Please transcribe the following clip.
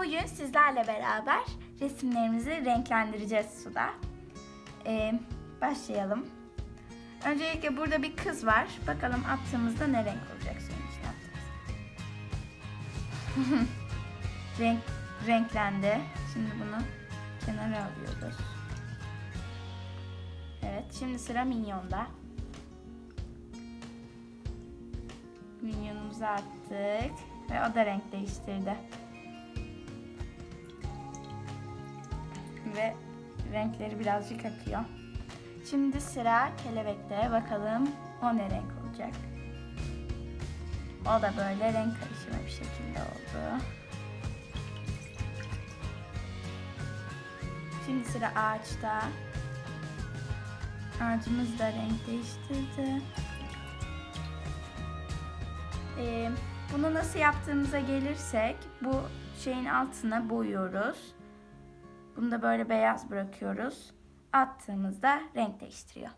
Bugün sizlerle beraber resimlerimizi renklendireceğiz suda. Ee, başlayalım. Öncelikle burada bir kız var. Bakalım attığımızda ne renk olacak suyun içine renk, renklendi. Şimdi bunu kenara alıyoruz. Evet, şimdi sıra Minyon'da. Minyonumuzu attık ve o da renk değiştirdi. Ve renkleri birazcık akıyor. Şimdi sıra kelebekte. Bakalım o ne renk olacak. O da böyle renk karışımı bir şekilde oldu. Şimdi sıra ağaçta. Ağacımız da renk değiştirdi. Ee, bunu nasıl yaptığımıza gelirsek bu şeyin altına boyuyoruz. Bunu da böyle beyaz bırakıyoruz. Attığımızda renk değiştiriyor.